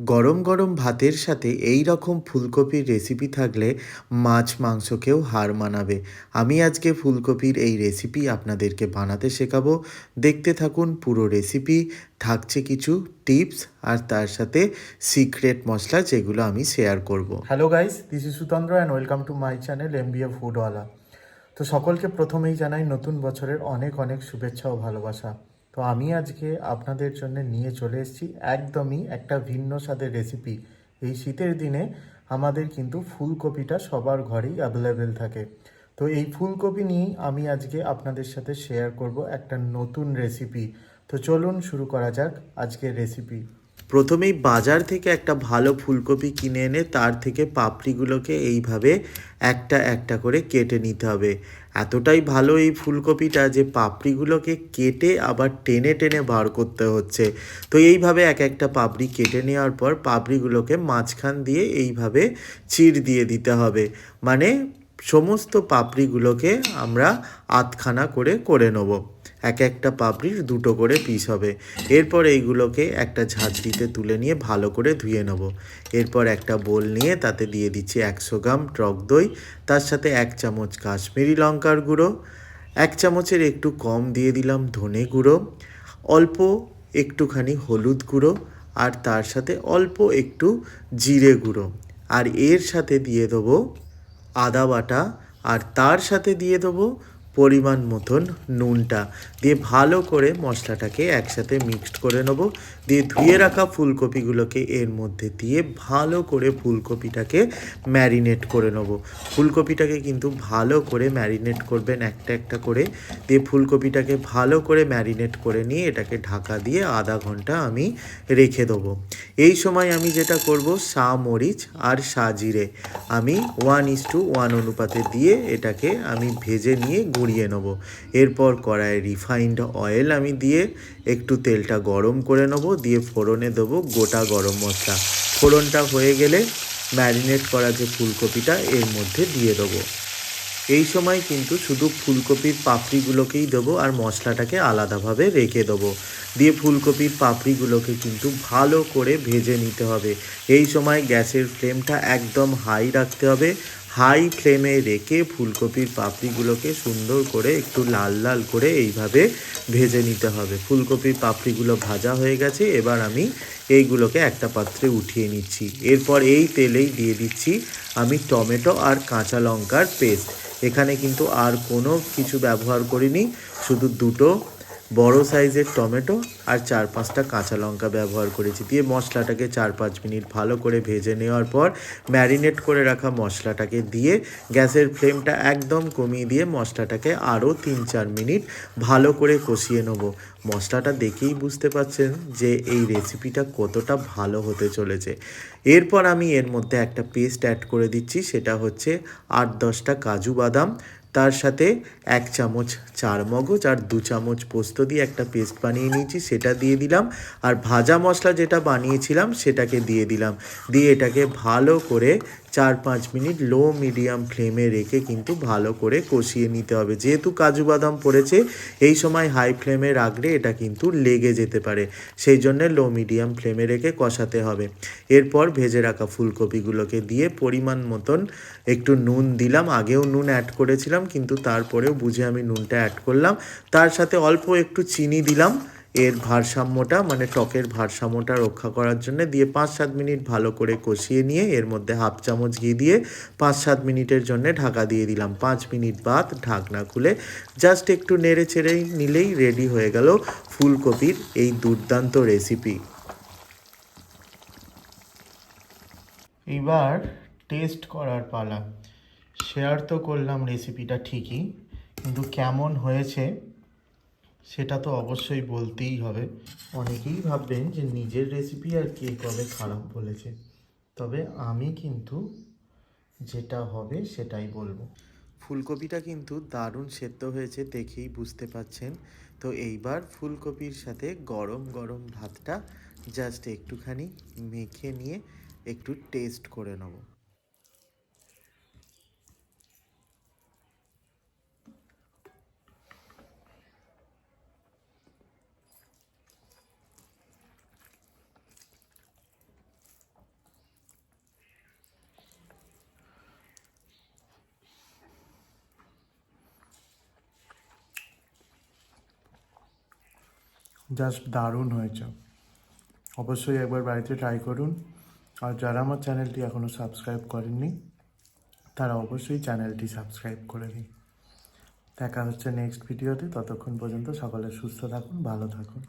গরম গরম ভাতের সাথে এই রকম ফুলকপির রেসিপি থাকলে মাছ মাংসকেও হার মানাবে। আমি আজকে ফুলকপির এই রেসিপি আপনাদেরকে বানাতে শেখাবো। দেখতে থাকুন পুরো রেসিপি থাকছে কিছু টিপস আর তার সাথে সিক্রেট মশলা যেগুলো আমি শেয়ার করব। Hello guys this is Sutandra and welcome to my channel M B A Foodwala তো সকলকে প্রথমেই জানাই নতুন বছরের অনেক অনেক শুভেচ্ছা ও ভালোবাসা। তো আমি আজকে আপনাদের জন্য নিয়ে চলে এসেছি একদমই একটা ভিন্ন স্বাদের রেসিপি এই শীতের দিনে আমাদের কিন্তু ফুলকপিটা সবার ঘরেই অ্যাভেলেবেল থাকে। তো এই ফুলকপি নিয়েই আমি আজকে আপনাদের সাথে শেয়ার করব একটা নতুন রেসিপি তো চলুন শুরু করা যাক আজকের রেসিপি প্রথমেই বাজার থেকে একটা ভালো ফুলকপি কিনে এনে তার থেকে পাপড়িগুলোকে এইভাবে একটা একটা করে কেটে নিতে হবে। এতটাই ভালো এই ফুলকপিটা যে পাপড়িগুলোকে কেটে আবার টেনে টেনে বার করতে হচ্ছে। তো এইভাবে এক একটা পাপড়ি কেটে নেওয়ার পর পাপড়িগুলোকে মাঝখান দিয়ে এইভাবে চির দিয়ে দিতে হবে। মানে সমস্ত পাপড়িগুলোকে আমরা আধখানা করে করে নেব। এক একটা পাপড়ির দুটো করে পিস হবে। এরপর এইগুলোকে একটা ঝাঁঝরিতে তুলে নিয়ে ভালো করে ধুয়ে নেব। এরপর একটা বোল নিয়ে তাতে দিয়ে দিচ্ছি একশো গ্রাম টক দই, তার সাথে এক চামচ কাশ্মীরি লঙ্কার গুঁড়ো, এক চামচের একটু কম দিয়ে দিলাম ধনে গুঁড়ো, অল্প একটুখানি হলুদ গুঁড়ো আর তার সাথে অল্প একটু জিরে গুঁড়ো। আর এর সাথে দিয়ে দেবো আদা বাটা আর তার সাথে দিয়ে দেবো পরিমাণ মতন নুনটা দিয়ে ভালো করে মশলাটাকে একসাথে মিক্সড করে নেব। দিয়ে ধুয়ে রাখা ফুলকপিগুলোকে এর মধ্যে দিয়ে ভালো করে ফুলকপিটাকে ম্যারিনেট করে নেব। ফুলকপিটাকে কিন্তু ভালো করে ম্যারিনেট করবেন একটা একটা করে। দিয়ে ফুলকপিটাকে ভালো করে ম্যারিনেট করে নিয়ে এটাকে ঢাকা দিয়ে আধা ঘণ্টা আমি রেখে দেবো। এই সময় আমি যেটা করব সা মরিচ আর সা জিরে আমি ওয়ান ইস টু ওয়ান অনুপাতে দিয়ে এটাকে আমি ভেজে নিয়ে গুঁড়িয়ে নেব। এরপর কড়াইয়ে রিফাইন্ড অয়েল আমি দিয়ে একটু তেলটা গরম করে নেব, দিয়ে ফোড়নে দেবো গোটা গরম মশলা। ফোড়নটা হয়ে গেলে ম্যারিনেট করা যে ফুলকপিটা এর মধ্যে দিয়ে দেবো। এই সময় কিন্তু শুধু ফুলকপির পাপড়িগুলোকেই দেবো আর মশলাটাকে আলাদাভাবে রেখে দেবো। দিয়ে ফুলকপির পাপড়িগুলোকে কিন্তু ভালো করে ভেজে নিতে হবে। এই সময় গ্যাসের ফ্লেমটা একদম হাই রাখতে হবে। হাই ফ্লেমে রেখে ফুলকপির পাপড়িগুলোকে সুন্দর করে একটু লাল লাল করে এইভাবে ভেজে নিতে হবে। ফুলকপির পাপড়িগুলো ভাজা হয়ে গেছে, এবার আমি এইগুলোকে একটা পাত্রে উঠিয়ে নিচ্ছি। এরপর এই তেলেই দিয়ে দিচ্ছি আমি টমেটো আর কাঁচা লঙ্কার পেস্ট। এখানে কিন্তু আর কোনো কিছু ব্যবহার করিনি, শুধু দুটো বড় সাইজের টমেটো আর চার পাঁচটা কাঁচা লঙ্কা ব্যবহার করেছি। দিয়ে মশলাটাকে চার পাঁচ মিনিট ভালো করে ভেজে নেওয়ার পর ম্যারিনেট করে রাখা মশলাটাকে দিয়ে গ্যাসের ফ্লেমটা একদম কমিয়ে দিয়ে মশলাটাকে আরও তিন চার মিনিট ভালো করে কষিয়ে নেব। মশলাটা দেখেই বুঝতে পারছেন যে এই রেসিপিটা কতটা ভালো হতে চলেছে। এরপর আমি এর মধ্যে একটা পেস্ট অ্যাড করে দিচ্ছি, সেটা হচ্ছে আট দশটা কাজু বাদাম তার সাথে এক চামচ চার মগজ আর দু চামচ পোস্ত দিয়ে একটা পেস্ট বানিয়ে নিয়েছি, সেটা দিয়ে দিলাম। আর ভাজা মশলা যেটা বানিয়েছিলাম, সেটাকে দিয়ে দিলাম। দিয়ে এটাকে ভালো করে চার পাঁচ মিনিট লো মিডিয়াম ফ্লেমে রেখে কিন্তু ভালো করে কষিয়ে নিতে হবে। যেহেতু কাজু বাদাম পড়েছে, এই সময় হাই ফ্লেমে রাখলে এটা কিন্তু লেগে যেতে পারে। সেই জন্য লো মিডিয়াম ফ্লেমে রেখে কষাতে হবে। এরপর ভেজে রাখা ফুলকপিগুলোকে দিয়ে পরিমাণ মতন একটু নুন দিলাম। আগেও নুন অ্যাড করেছিলাম, কিন্তু তারপরেও বুঝে আমি নুনটা অ্যাড করলাম। তার সাথে অল্প একটু চিনি দিলাম। এর ভারসাম্যটা মানে টকের ভারসাম্যটা রক্ষা করার জন্য দিয়ে পাঁচ সাত মিনিট ভালো করে কষিয়ে নিয়ে এর মধ্যে হাফ চামচ ঘি দিয়ে পাঁচ সাত মিনিটের জন্য ঢাকা দিয়ে দিলাম। পাঁচ মিনিট বাদ ঢাকনা খুলে জাস্ট একটু নেড়ে চেড়ে নিলেই রেডি হয়ে গেল ফুলকপির এই দুর্দান্ত রেসিপি। এবার টেস্ট করার পালা। শেয়ার তো করলাম রেসিপিটা ঠিকই, কিন্তু কেমন হয়েছে সেটা তো অবশ্যই বলতেই হবে। অনেকেই ভাববেন যে নিজের রেসিপি আর কে কবে খারাপ বলেছে। তবে আমি কিন্তু যেটা হবে সেটাই বলব। ফুলকপিটা কিন্তু দারুণ সেদ্ধ হয়েছে দেখেই বুঝতে পাচ্ছেন। তো এইবার ফুলকপির সাথে গরম গরম ভাতটা জাস্ট একটুখানি মেখে নিয়ে একটু টেস্ট করে নেব। জাস্ট দারুণ হয়েছে। অবশ্যই একবার বাড়িতে ট্রাই করুন। আর যারা আমার চ্যানেলটি এখনও সাবস্ক্রাইব করেননি, তারা অবশ্যই চ্যানেলটি সাবস্ক্রাইব করে দিন দেখা হচ্ছে নেক্সট ভিডিওতে ততক্ষণ পর্যন্ত সকলে সুস্থ থাকুন, ভালো থাকুন।